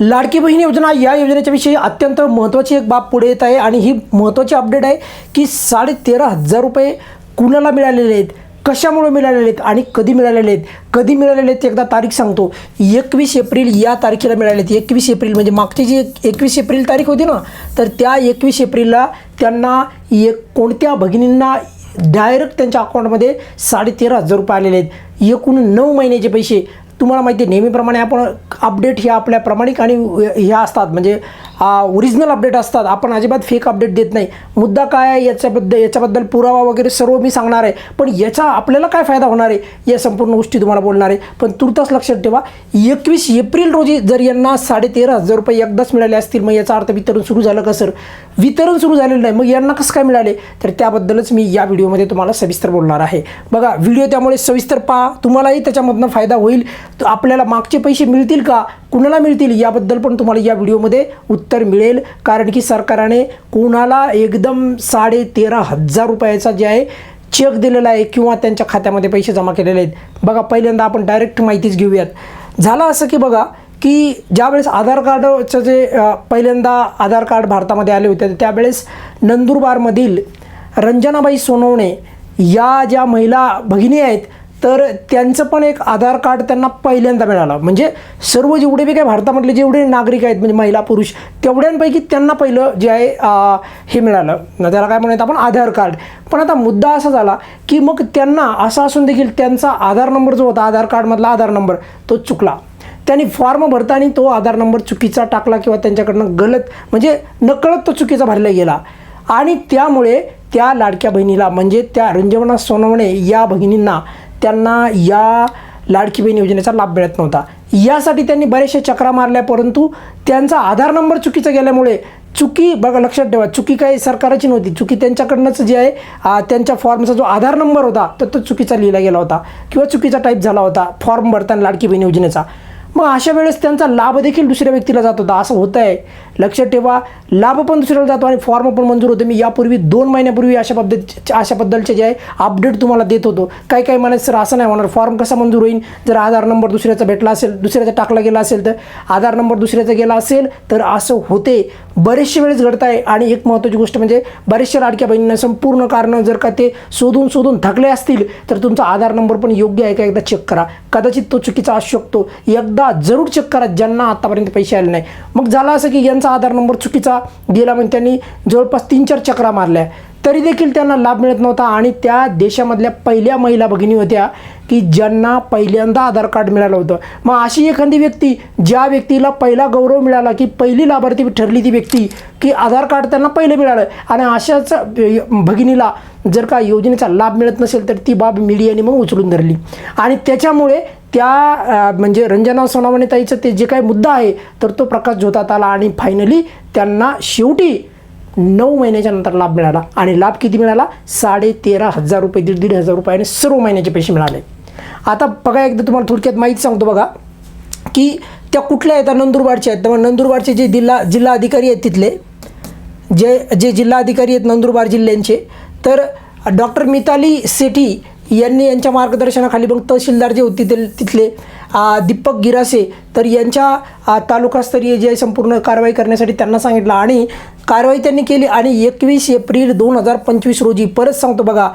लाडकी बहीण योजना या योजनेच्या विषयी अत्यंत महत्त्वाची एक बाब पुढे येत आहे आणि ही महत्त्वाची अपडेट आहे की साडे तेरा हजार रुपये कुणाला मिळालेले आहेत? कशामुळे मिळालेले आहेत? आणि कधी मिळालेले आहेत? कधी मिळालेले आहेत ते एकदा तारीख सांगतो. एकवीस एप्रिल या तारखेला मिळाले आहेत. एकवीस एप्रिल म्हणजे मागची जी एक एकवीस एप्रिल तारीख होती ना तर त्या एकवीस एप्रिलला त्यांना एक कोणत्या भगिनींना डायरेक्ट त्यांच्या अकाउंटमध्ये साडेतेरा हजार रुपये आलेले आहेत? एकूण नऊ महिन्याचे पैसे. तुम्हाला माहिती आहे नेहमीप्रमाणे आपण अपडेट ह्या आपल्या प्रामाणिक आणि ह्या असतात. म्हणजे ओरिजिनल अपडेट असतात. आपण अजिबात फेक अपडेट देत नाही. मुद्दा काय आहे याच्याबद्दल याच्याबद्दल पुरावा वगैरे सर्व मी सांगणार आहे. पण याचा आपल्याला काय फायदा होणार आहे? या संपूर्ण गोष्टी तुम्हाला बोलणार आहे. पण तुर्तास लक्षात ठेवा एकवीस एप्रिल रोजी जर यांना साडेतेरा हजार रुपये एकदाच मिळाले असतील मग याचा अर्थ वितरण सुरू झालं का सर? वितरण सुरू झालेलं नाही. मग यांना कसं काय मिळाले? तर त्याबद्दलच मी या व्हिडिओमध्ये तुम्हाला सविस्तर बोलणार आहे. बघा व्हिडिओ त्यामुळे सविस्तर पहा. तुम्हालाही त्याच्यामधनं फायदा होईल. तर आपल्याला मागचे पैसे मिळतील का? कुणाला मिळतील याबद्दल पण तुम्हाला या व्हिडिओमध्ये उत्तर मिळेल. कारण की सरकारने कुणाला एकदम साडे तेरा हजार रुपयाचा जे आहे चेक दिलेला आहे किंवा त्यांच्या खात्यामध्ये पैसे जमा केलेले आहेत. बघा पहिल्यांदा आपण डायरेक्ट माहितीच घेऊयात. झालं असं की बघा की ज्यावेळेस आधार कार्डचं जे पहिल्यांदा आधार कार्ड भारतामध्ये आले होते त्यावेळेस नंदुरबारमधील रंजनाबाई सोनवणे या ज्या महिला भगिनी आहेत तर त्यांचं पण एक आधार कार्ड त्यांना पहिल्यांदा मिळालं. म्हणजे सर्व जेवढे बी काय भारतामधले जेवढे नागरिक आहेत म्हणजे महिला पुरुष तेवढ्यांपैकी त्यांना पहिलं जे आहे हे मिळालं. त्याला काय म्हणत आपण? आधार कार्ड. पण आता मुद्दा असा झाला की मग त्यांना असं असून देखील त्यांचा आधार नंबर जो होता आधार कार्डमधला आधार नंबर तो चुकला. त्यांनी फॉर्म भरताना तो आधार नंबर चुकीचा टाकला किंवा त्यांच्याकडनं गलत म्हणजे नकळत तो चुकीचा भरला गेला. आणि त्यामुळे त्या लाडक्या बहिणीला म्हणजे त्या रंजवना सोनवणे या भगिनींना त्यांना या लाडकी बहीण योजनेचा लाभ मिळत नव्हता. यासाठी त्यांनी बरेचसे चक्रा मारल्या परंतु त्यांचा आधार नंबर चुकीचा गेल्यामुळे चुकी बघा लक्षात ठेवा चुकी काही सरकारची नव्हती. चुकी त्यांच्याकडनंच जे आहे त्यांच्या फॉर्मचा जो आधार नंबर होता तर तो चुकीचा लिहिला गेला होता किंवा चुकीचा टाईप झाला होता फॉर्म भरताना लाडकी बहीण योजनेचा. मग अशा वेळेस त्यांचा लाभ देखील दुसऱ्या व्यक्तीला जात होता. असं होतं आहे लक्षात ठेवा लाभ पण दुसऱ्याला जातो आणि फॉर्म पण मंजूर होते. मी यापूर्वी दोन महिन्यापूर्वी अशा पद्धती अशा बद्दलचे जे आहे अपडेट तुम्हाला देत होतो. काही काही म्हणायचं सर असं नाही होणार. फॉर्म कसा मंजूर होईल? जर आधार नंबर दुसऱ्याचा भेटला असेल दुसऱ्याचा टाकला गेला असेल तर आधार नंबर दुसऱ्याचा गेला असेल तर असं होते. बरेचशे वेळेस घडत आहे आणि एक महत्त्वाची गोष्ट म्हणजे बरेचशा लाडक्या बहिणींना संपूर्ण कारणं जर का ते शोधून शोधून थकले असतील तर तुमचा आधार नंबर पण योग्य आहे का एकदा चेक करा. कदाचित तो चुकीचा असू शकतो. एकदा जरूर चेक करा. ज्यांना आतापर्यंत पैसे आले नाही. मग झालं असं की यांचा आधार नंबर चुकीचा गेला म्हणजे त्यांनी जवळपास तीन चार चक्रा मारल्या. तरी देखील त्यांना लाभ मिळत नव्हता आणि त्या देशामधल्या पहिल्या महिला भगिनी होत्या की ज्यांना पहिल्यांदा आधार कार्ड मिळालं होतं. मग अशी एखादी व्यक्ती ज्या व्यक्तीला पहिला गौरव मिळाला की पहिली लाभार्थी ठरली ती व्यक्ती की आधार कार्ड त्यांना पहिलं मिळालं आणि अशाच भगिनीला जर का योजनेचा लाभ मिळत नसेल तर ती बाब मीडियाने मग उचलून धरली. आणि त्याच्यामुळे त्या म्हणजे रंजना सोनावणे ताईचं ते जे काही मुद्दा आहे तर तो प्रकाश झोतात आला आणि फायनली त्यांना शेवटी नऊ महिन्याच्या नंतर लाभ मिळाला. आणि लाभ किती मिळाला? साडे तेरा हजार रुपये दीड दीड हजार रुपयाने सर्व महिन्याचे पैसे मिळाले. आता बघा एकदा तुम्हाला थोडक्यात माहिती सांगतो बघा की त्या कुठल्या आहेत? नंदुरबारच्या आहेत. तर नंदुरबारचे जे जिल्हा जिल्हा अधिकारी आहेत तिथले जे जे जिल्हाधिकारी आहेत नंदुरबार जिल्ह्यांचे तर डॉक्टर मिताली सेठी यांनी यांच्या मार्गदर्शनाखाली मग तहसीलदार जे होते ते तिथले दीपक गिरासे तर यांच्या तालुकास्तरीय जे संपूर्ण कारवाई करण्यासाठी त्यांना सांगितलं आणि कारवाई त्यांनी केली आणि एकवीस एप्रिल दोन हजार पंचवीस रोजी परत सांगतो बघा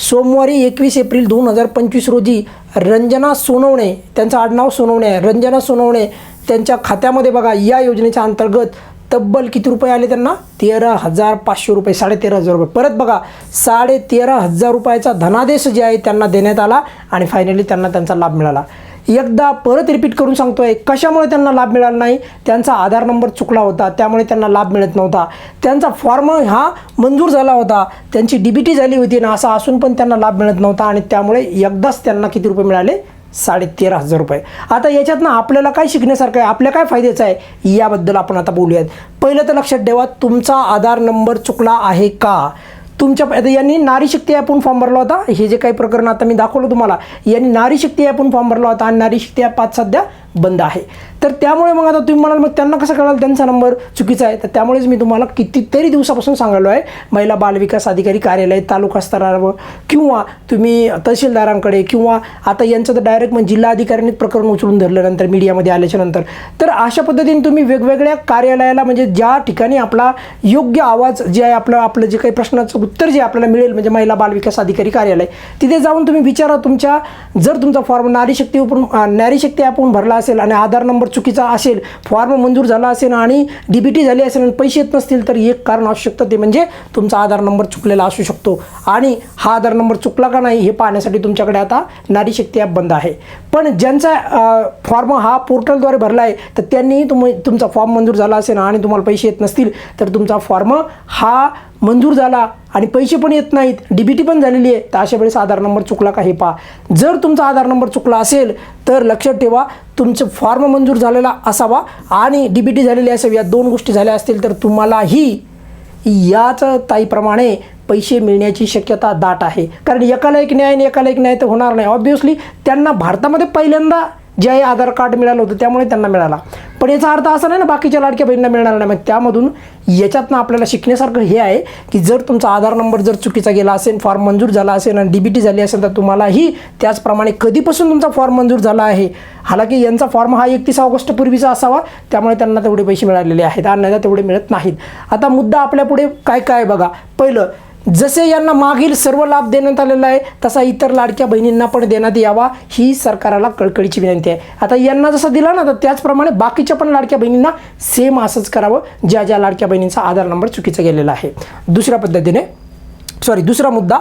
सोमवारी एकवीस एप्रिल दोन हजार पंचवीस रोजी रंजना सोनवणे त्यांचं आडनाव सोनवणे आहे रंजना सोनवणे त्यांच्या खात्यामध्ये बघा या योजनेच्या अंतर्गत तब्बल किती रुपये आले त्यांना? तेरा हजार पाचशे रुपये साडे तेरा हजार रुपये. परत बघा साडे तेरा हजार रुपयाचा धनादेश जे आहे त्यांना देण्यात आला आणि फायनली त्यांना त्यांचा लाभ मिळाला. एकदा परत रिपीट करून सांगतोय कशामुळे त्यांना लाभ मिळाला नाही? त्यांचा आधार नंबर चुकला होता त्यामुळे त्यांना लाभ मिळत नव्हता. त्यांचा फॉर्म हा मंजूर झाला होता त्यांची डी बी टी झाली होती ना असं असून पण त्यांना लाभ मिळत नव्हता आणि त्यामुळे एकदाच त्यांना किती रुपये मिळाले? साडेतेरा हजार रुपये. आता याच्यातनं आपल्याला काय शिकण्यासारखं आहे? आपल्या काय फायद्याचं आहे? याबद्दल आपण आता बोलूयात. पहिलं तर लक्षात ठेवा तुमचा आधार नंबर चुकला आहे का? तुमच्या आता यांनी नारी शक्ती ॲपून फॉर्म भरला होता. हे जे काही प्रकरण आता मी दाखवलं तुम्हाला. यांनी नारी शक्ती ॲपून फॉर्म भरला होता. आणि नारी शक्ती ॲप आज सध्या बंद आहे. तर त्यामुळे मग आता तुम्ही म्हणाल मग त्यांना कसं कळाल? त्यांचा नंबर चुकीचा आहे. तर त्यामुळेच मी तुम्हाला कितीतरी दिवसापासून सांगालो आहे महिला बालविकास अधिकारी कार्यालय तालुका स्तरावर किंवा तुम्ही तहसीलदारांकडे किंवा आता यांचं तर डायरेक्ट म्हणजे जिल्हाधिकाऱ्यांनी प्रकरण उचलून धरलं नंतर मीडियामध्ये आल्याच्यानंतर. तर अशा पद्धतीने तुम्ही वेगवेगळ्या कार्यालयाला म्हणजे ज्या ठिकाणी आपला योग्य आवाज जे आहे आपलं आपलं जे काही प्रश्नाचं उत्तर जे आपल्याला मिळेल म्हणजे महिला बालविकास अधिकारी कार्यालय तिथे जाऊन तुम्ही विचारा तुमच्या जर तुमचा फॉर्म नारी शक्ती उपरून नारी शक्ती ॲपवरून भरला असेल आणि आधार नंबर चुकीचा असेल फॉर्म मंजूर झाला असेल आणि डी बी टी झाली असेल आणि पैसे येत नसतील तर एक कारण असू शकतं ते म्हणजे तुमचा आधार नंबर चुकलेला असू शकतो. आणि हा आधार नंबर चुकला का नाही हे पाहण्यासाठी तुमच्याकडे आता नारी शक्ती ॲप बंद आहे. पण ज्यांचा फॉर्म हा पोर्टलद्वारे भरला आहे तर त्यांनी तुम्ही तुमचा फॉर्म मंजूर झाला असेल आणि तुम्हाला पैसे येत नसतील तर तुमचा फॉर्म हा मंजूर झाला आणि पैसे पण येत नाहीत. डी बी टी पण झालेली आहे. तर अशा वेळेस आधार नंबर चुकला का हे पहा. जर तुमचा आधार नंबर चुकला असेल तर लक्षात ठेवा तुमचं फॉर्म मंजूर झालेला असावा आणि डी बी टी झालेली असावी. या दोन गोष्टी झाल्या असतील तर तुम्हालाही याच ताईप्रमाणे पैसे मिळण्याची शक्यता दाट आहे. कारण एकाला एक न्याय आणि एकाला एक न्याय तर होणार नाही. ऑब्व्हियसली त्यांना भारतामध्ये पहिल्यांदा जे आहे आधार कार्ड मिळालं होतं त्यामुळे त्यांना मिळाला. पण याचा अर्थ असा नाही ना बाकीच्या लाडक्या बहिणींना मिळणार नाही. मग त्यामधून याच्यातनं आपल्याला शिकण्यासारखं हे आहे की जर तुमचा आधार नंबर जर चुकीचा गेला असेल फॉर्म मंजूर झाला असेल आणि डी बी टी झाली असेल तर तुम्हालाही त्याचप्रमाणे कधीपासून तुमचा फॉर्म मंजूर झाला आहे? हालाकी यांचा फॉर्म हा एकतीस ऑगस्ट पूर्वीचा असावा त्यामुळे त्यांना तेवढे पैसे मिळालेले आहेत अन्यथा तेवढे मिळत नाहीत. आता मुद्दा आपल्या पुढे काय काय आहे बघा. पहिलं जसे यांना मागील सर्व लाभ देण्यात आलेला आहे तसा इतर लाडक्या बहिणींना पण देण्यात यावा ही सरकाराला कळकळीची विनंती आहे. आता यांना जसं दिला ना तर त्याचप्रमाणे बाकीच्या पण लाडक्या बहिणींना सेम असंच करावं ज्या ज्या लाडक्या बहिणींचा आधार नंबर चुकीचा गेलेला आहे. दुसऱ्या पद्धतीने सॉरी दुसरा मुद्दा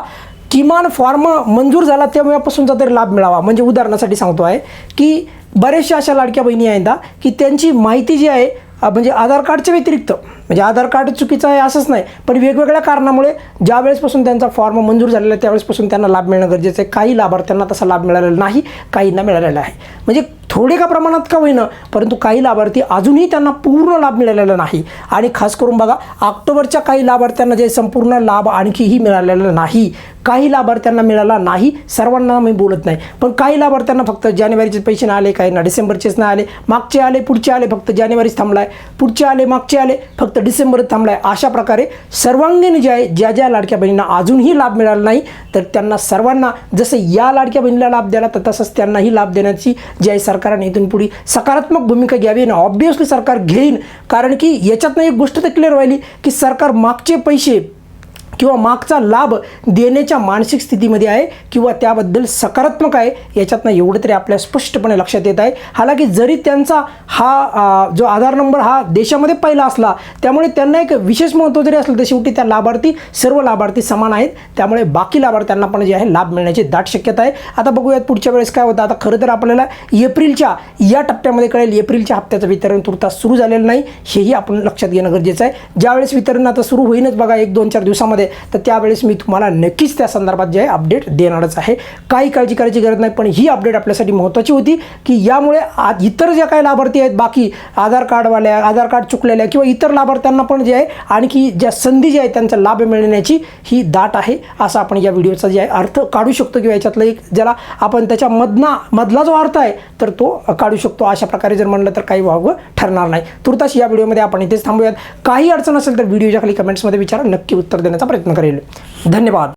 किमान फॉर्म मंजूर झाला तेव्हापासूनचा तरी लाभ मिळावा म्हणजे उदाहरणासाठी सांगतो आहे की बऱ्याचशा अशा लाडक्या बहिणी आहेत की त्यांची माहिती जी आहे म्हणजे आधार कार्डच्या व्यतिरिक्त म्हणजे आधार कार्ड चुकीचं आहे असंच नाही पण वेगवेगळ्या कारणामुळे ज्या वेळेसपासून त्यांचा फॉर्म मंजूर झालेला आहे त्यावेळेसपासून त्यांना लाभ मिळणं गरजेचं आहे. काही लाभार्थ्यांना तसा लाभ मिळालेला नाही काहींना मिळालेला आहे म्हणजे थोडे का प्रमाणात का होईना परंतु काही लाभार्थी अजूनही त्यांना पूर्ण लाभ मिळालेला नाही. आणि खास करून बघा ऑक्टोबरच्या काही लाभार्थ्यांना जे संपूर्ण लाभ आणखीही मिळालेला नाही काही लाभार्थ्यांना मिळाला नाही सर्वांना मी बोलत नाही. पण काही लाभार्थ्यांना फक्त जानेवारीचे पैसे नाही आले काही ना डिसेंबरचेच नाही आले मागचे आले पुढचे आले फक्त जानेवारीच थांबलाय. पुढचे आले मागचे आले फक्त डिसेंबरच थांबलाय. अशा प्रकारे सर्वांगीण जे आहे ज्या ज्या लाडक्या बहिणींना अजूनही लाभ मिळाला नाही तर त्यांना सर्वांना जसं या लाडक्या बहिणीला लाभ द्याला तर तसंच त्यांनाही लाभ देण्याची जी आहे सरकार सरकारने इथून पुढे सकारात्मक भूमिका घ्यावी आणि ऑब्विसली सरकार घेईन. कारण की याच्यातनं एक गोष्ट तर क्लिअर व्हायली की सरकार मागचे पैसे किंवा मागचा लाभ देण्याच्या मानसिक स्थितीमध्ये आहे किंवा त्याबद्दल सकारात्मक आहे याच्यातनं एवढं तरी आपल्या स्पष्टपणे लक्षात येत आहे. हालाकी जरी त्यांचा हा जो आधार नंबर हा देशामध्ये पहिला असला त्यामुळे त्यांना एक विशेष महत्त्व जरी असलं तर शेवटी त्या लाभार्थी सर्व लाभार्थी समान आहेत. त्यामुळे बाकी लाभार्थ्यांना पण जे आहे लाभ मिळण्याची दाट शक्यता आहे. आता बघूयात पुढच्या वेळेस काय होतं. आता खरं तर आपल्याला एप्रिलच्या या टप्प्यामध्ये कळेल एप्रिलच्या हप्त्याचं वितरण तुर्तास सुरू झालेलं नाही हेही आपण लक्षात घेणं गरजेचं आहे. ज्यावेळेस वितरण आता सुरू होईनच बघा एक दोन चार दिवसामध्ये. तर त्यावेळेस मी तुम्हाला नक्कीच त्या संदर्भात जे आहे अपडेट देणारच आहे. काही काळजी करायची गरज नाही पण ही अपडेट आपल्यासाठी महत्त्वाची होती की यामुळे इतर ज्या काही लाभार्थी आहेत बाकी आधार कार्डवाल्या आधार कार्ड चुकलेल्या किंवा इतर लाभार्थ्यांना पण जे आहे आणखी ज्या संधी जी आहे त्यांचा लाभ मिळण्याची ही दाट आहे. असा आपण या व्हिडिओचा जे आहे अर्थ काढू शकतो किंवा याच्यातलं एक ज्याला आपण त्याच्यामधना मधला जो अर्थ आहे तर तो काढू शकतो. अशा प्रकारे जर म्हणलं तर काही व्हावं ठरणार नाही. तुर्तास या व्हिडिओमध्ये आपण इथेच थांबूयात. काही अडचण असेल तर व्हिडिओच्या खाली कमेंट्समध्ये विचारा. नक्की उत्तर देण्याचा प्रयत्न करेल. धन्यवाद.